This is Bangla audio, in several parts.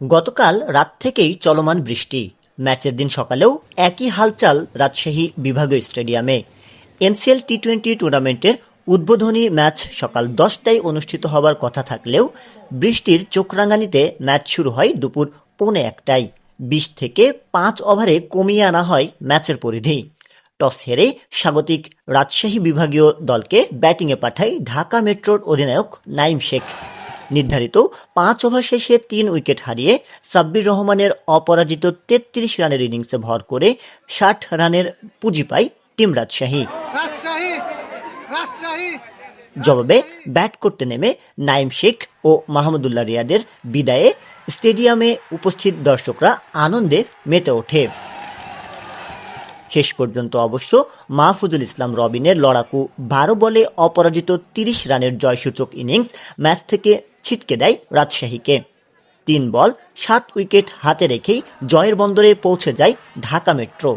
গতকাল রাত থেকেই চলমান বৃষ্টি। ম্যাচের দিন সকালেও একই হালচাল রাজশাহী বিভাগীয় স্টেডিয়ামে। এনসিএল টি টোয়েন্টি টুর্নামেন্টের উদ্বোধনী ম্যাচ সকাল দশটায় অনুষ্ঠিত হবার কথা থাকলেও বৃষ্টির চোখরাঙ্গানিতে ম্যাচ শুরু হয় দুপুর পৌনে একটায়। বিশ থেকে পাঁচ ওভারে কমিয়ে আনা হয় ম্যাচের পরিধি। টস হেরে স্বাগতিক রাজশাহী বিভাগীয় দলকে ব্যাটিংয়ে পাঠায় ঢাকা মেট্রোর অধিনায়ক নাইম শেখ। নির্ধারিত পাঁচ ওভার শেষে তিন উইকেট হারিয়ে সাব্বির রহমানের অপরাজিত তেত্রিশ রানের ইনিংসে ভর করে ষাট রানের পুঁজি পায় টিম রাজশাহী। জবাবে ব্যাট করতে নেমে নাইম শেখ ও মাহমুদুল্লাহ রিয়াদের বিদায়ে স্টেডিয়ামে উপস্থিত দর্শকরা আনন্দে মেতে ওঠে। শেষ পর্যন্ত অবশ্য মাহফুজুল ইসলাম রবিনের লড়াকু বারো বলে অপরাজিত তিরিশ রানের জয়সূচক ইনিংস ম্যাচ থেকে ছিটকে দেয় রাজশাহীকে। তিন বল, সাত উইকেট হাতে রেখেই জয়ের বন্দরে পৌঁছে যায় ঢাকা মেট্রো।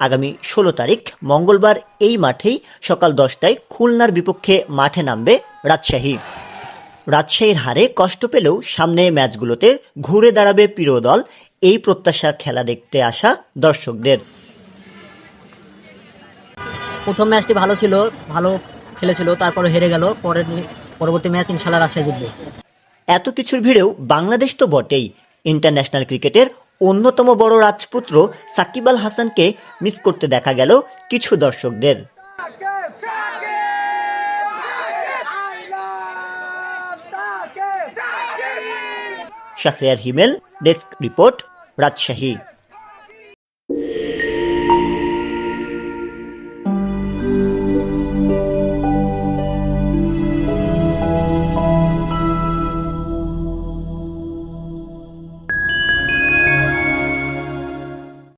আগামী ষোলো তারিখ, মঙ্গলবার এই মাঠেই সকাল দশটায় খুলনার বিপক্ষে মাঠে নামবে রাজশাহী। রাজশাহীর হারে কষ্ট পেলেও সামনে ম্যাচগুলোতে ঘুরে দাঁড়াবে প্রিয় দল, এই প্রত্যাশার খেলা দেখতে আসা দর্শকদের। প্রথম ম্যাচটি ভালো ছিল, ভালো খেলেছিল, তারপরে হেরে গেল, পরের পরবর্তী ম্যাচ ইনশাল্লাহ রাজশাহী জিতবে। এত কিছুর ভিড়েও বাংলাদেশ তো বটেই। ইন্টারন্যাশনাল ক্রিকেটের অন্যতম বড় রাজপুত্র সাকিব আল হাসানকে মিস করতে দেখা গেল কিছু দর্শকদের। Shahriar Himel, desk report, Rajshahi.